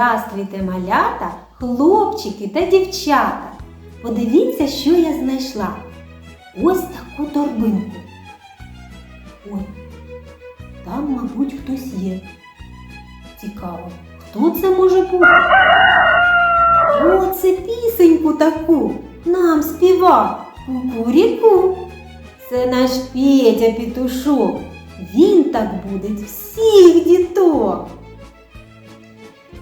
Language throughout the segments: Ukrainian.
Здравствуйте, малята, хлопчики та дівчата. Подивіться, що я знайшла. Ось таку торбинку. Ой, там, мабуть, хтось є. Цікаво, хто це може бути? О, це пісеньку таку нам співав кукуріку. Це наш Петя Петушок. Він так буде всіх діток.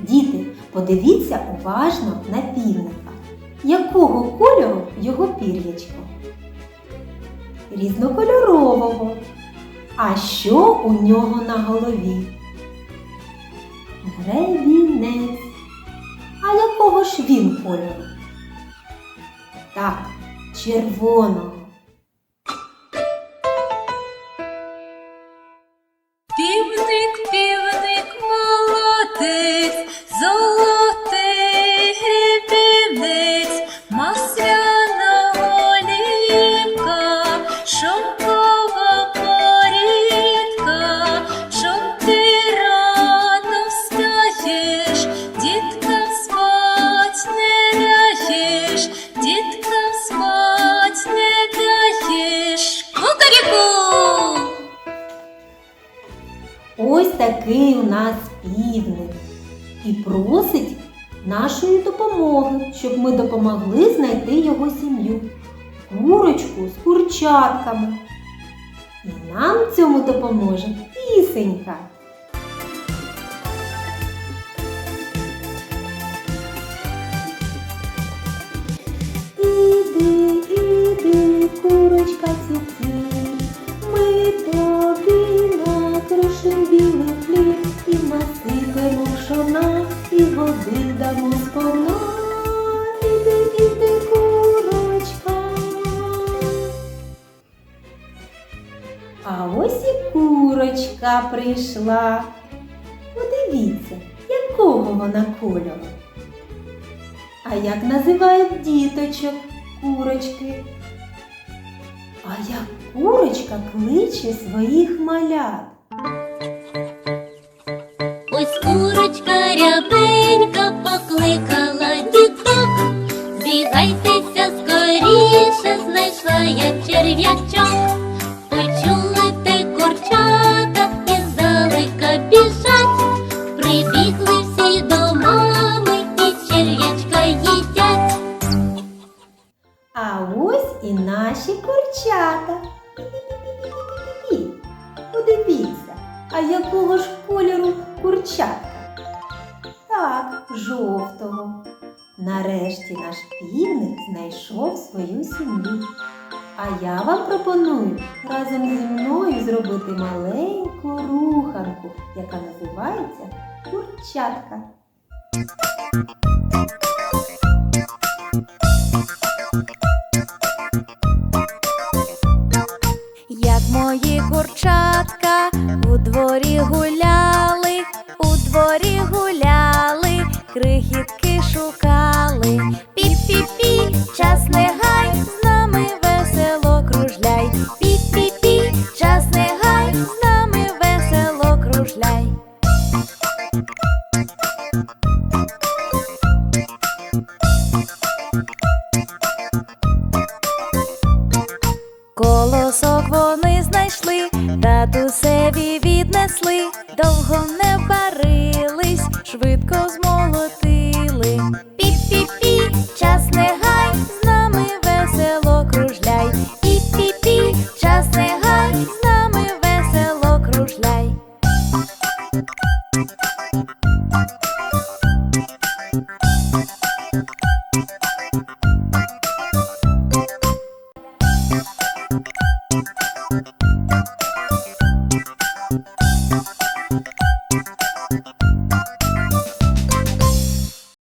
Діти, подивіться уважно на півника. Якого кольору його пір'ячко? Різнокольорового. А що у нього на голові? Гребінець. А якого ж він кольору? Так, червоного. Золотий півниць, масляна голівка, шовкова порідка, щоб ти рано встаєш, дітка спать не ляєш, дітка спать не даєш. Ось такий у нас півник і просить нашої допомоги, щоб ми допомогли знайти його сім'ю. Курочку з курчатками. І нам цьому допоможе пісенька. Курочка прийшла. Подивіться, якого вона кольору. А як називають діточок курочки? А як курочка кличе своїх малят. Ось курочка рябенька покликала діток. Бігайтеся скоріше, знайшла я черв'ячок. Наші курчата. Подивіться, а якого ж кольору курчатка? Так, жовтого. Нарешті наш півник знайшов свою сім'ю. А я вам пропоную разом зі мною зробити маленьку руханку, яка називається курчатка. Курчатка у дворі гуляли, у дворі гуляли, крихітки шукали. Пі-пі-пі, Реві віднесли, довго не барились, швидко змолотили. Пі-пі-пі, час не гай, з нами весело кружляй. Пі-пі-пі, час не гай, з нами весело кружляй.